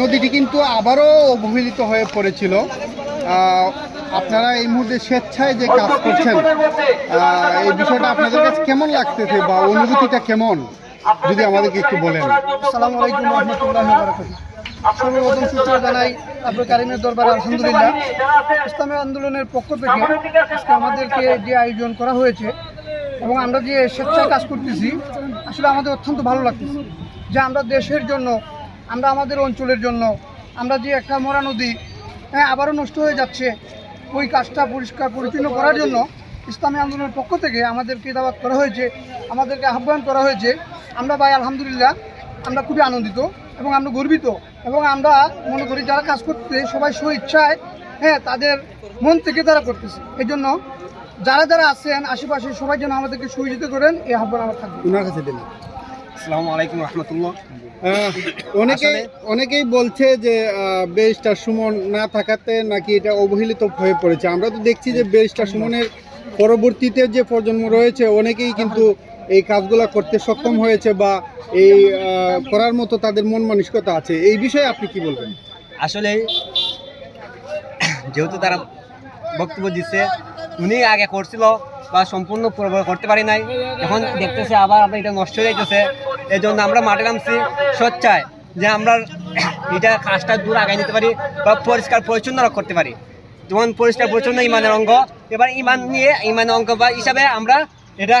নদীটি কিন্তু আবারও অবহেলিত হয়ে পড়েছিল। আপনারা এই মুহূর্তে স্বেচ্ছায় যে কাজ করছেন এই বিষয়টা আপনাদের কাছে কেমন লাগতেছে বা অনুভূতিটা কেমন? যদি আমাদেরকে একটু বলেন। আসসালামু আলাইকুম রহমতুল্লাহ জানাই কারিমের দরবারে, আলহামদুলিল্লাহ। ইসলামী আন্দোলনের পক্ষ থেকে আজকে আমাদেরকে যে আয়োজন করা হয়েছে এবং আমরা যে স্বেচ্ছায় কাজ করতেছি, আসলে আমাদের অত্যন্ত ভালো লাগতেছে যে আমরা দেশের জন্য আমরা আমাদের অঞ্চলের জন্য, আমরা যে একটা মরা নদী হ্যাঁ আবারও নষ্ট হয়ে যাচ্ছে, ওই কাজটা পরিষ্কার পরিচ্ছন্ন করার জন্য ইসলামী আন্দোলনের পক্ষ থেকে আমাদেরকে দাওয়াত করা হয়েছে, আমাদেরকে আহ্বান করা হয়েছে। আমরা ভাই আলহামদুলিল্লাহ, আমরা খুবই আনন্দিত এবং আমরা গর্বিত এবং আমরা মনে করি যারা কাজ করতে সবাই স্ব ইচ্ছায় হ্যাঁ তাদের মন থেকে তারা করতেছে। এই জন্য যারা যারা আছেন, আশেপাশে সবাই যেন আমাদেরকে সহযোগিতা করেন, এই আহ্বান আমার থাকবে। কাছে দিন আসসালামু আলাইকুম রহমতুল্লাহ। অনেকেই অনেকেই বলছে যে ব্যারিস্টার সুমন না থাকাতে নাকি এটা অবহেলিত হয়ে পড়েছে। আমরা তো দেখছি যে ব্যারিস্টার সুমনের পরবর্তীতে যে প্রজন্ম রয়েছে অনেকেই কিন্তু এই কাজগুলো করতে সক্ষম হয়েছে বা এই করার মতো তাদের মন মানসিকতা আছে। এই বিষয়ে আপনি কি বলবেন? আসলে যেহেতু তারা বক্তব্য দিচ্ছে উনি আগে করছিল বা সম্পূর্ণ করতে পারি নাই। এখন দেখতেছে আবার আমরা এটা নষ্ট হয়ে যাইতেছে। এই জন্য আমরা মাঠে নামছি স্বচ্ছায় যে আমরা এটা কাজটা দূর আগাই নিতে পারি বা পরিষ্কার পরিচ্ছন্ন করতে পারি। যেমন পরিষ্কার পরিচ্ছন্ন ইমানের অঙ্গ এবার ইমান নিয়ে ইমানের অঙ্গ বা হিসাবে আমরা এটা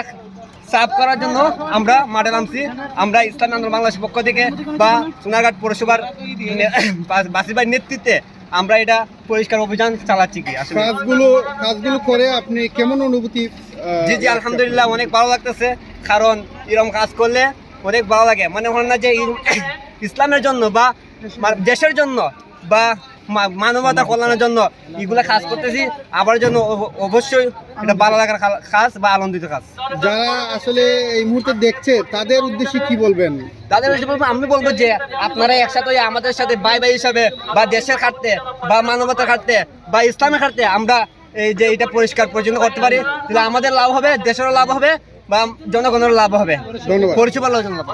সাফ করার জন্য আমরা মাঠে নামছি। আমরা ইসলামী আন্দোলন বাংলাদেশের পক্ষ থেকে বা সোনারঘাট পৌরসভার বাসিবার নেতৃত্বে আমরা এটা পরিষ্কার অভিযান চালাচ্ছি কি কাজগুলো কাজগুলো করে আপনি কেমন অনুভূতি জি জি আলহামদুলিল্লাহ অনেক ভালো লাগতেছে। কারণ এরকম কাজ করলে অনেক ভালো লাগে। মনে হয় না যে ইসলামের জন্য বা দেশের জন্য বা মানবতা কল্যাণের জন্য এগুলা কাজ করতেছি। আবার জন্য অবশ্যই এটা ভালো লাগার কাজ বা আনন্দিত কাজ। যারা আসলে এই মুহূর্তে দেখছে তাদের উদ্দেশ্যে কি বলবেন? তাদের উদ্দেশ্যে বলব আমি বলব যে আপনারা একসাথে আমাদের সাথে ভাই ভাই হিসাবে বা দেশের খাটতে বা মানবতা খাটতে বা ইসলামের খাটতে আমরা এই যে এটা পরিষ্কার পরিচ্ছন্ন করতে পারি। তাহলে আমাদের লাভ হবে দেশেরও লাভ হবে। বা জনগণের লাভ হবে পরিষেবার লাভ।